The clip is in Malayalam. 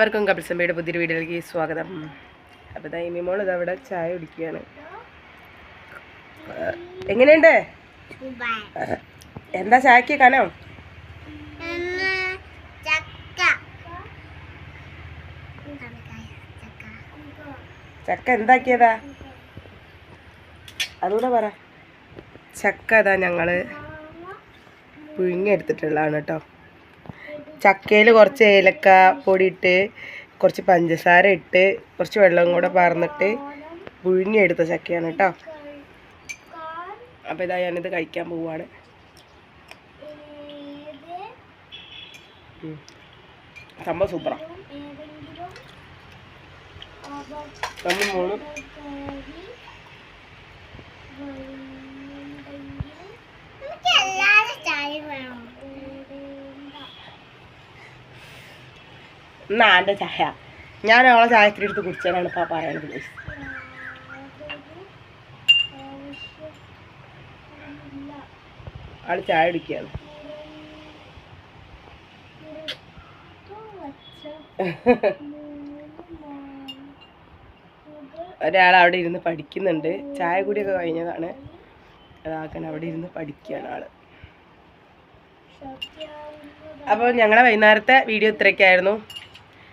എല്ലാവർക്കും കപിൽസമ്മയുടെ പുതിയൊരു വീഡിയോയിലേക്ക് സ്വാഗതം. അപ്പോൾ ഇതാ ഇമിമോൾ ഇത് അവിടെ ചായ കുടിക്കുകയാണ്. എങ്ങനെയുണ്ട്? എന്താ ചായക്ക് കനം? ചക്ക എന്താക്കിയതാ? അതുകൂടെ പറ. ചക്ക ഇതാ ഞങ്ങൾ പുഴുങ്ങിയെടുത്തിട്ടുള്ളതാണ് കേട്ടോ. ചക്കയിൽ കുറച്ച് ഏലക്ക പൊടി ഇട്ട് കുറച്ച് പഞ്ചസാര ഇട്ട് കുറച്ച് വെള്ളം കൂടെ പറന്നിട്ട് പുഴുങ്ങിയെടുത്ത ചക്കയാണ് കേട്ടോ. അപ്പോൾ ഇതാ ഞാനിത് കഴിക്കാൻ പോവാണ്. സംഭവം സൂപ്പറാണ് നമ്മൾ മൂന്നും എന്നാ എന്റെ ചായ? ഞാൻ അവളെ ചായത്തിരി എടുത്ത് കുടിച്ചാലാണ് ഇപ്പോൾ പറയണത്. പ്ലീസ് ആൾ ചായ കുടിക്കുകയാണ് ഒരാൾ അവിടെ ഇരുന്ന് പഠിക്കുന്നുണ്ട്. ചായ കൂടിയൊക്കെ കഴിഞ്ഞതാണ്. അതാക്കാൻ അവിടെ ഇരുന്ന് പഠിക്കുകയാണ് ആൾ. അപ്പോൾ ഞങ്ങളുടെ വൈകുന്നേരത്തെ വീഡിയോ ഇത്രയൊക്കെയായിരുന്നു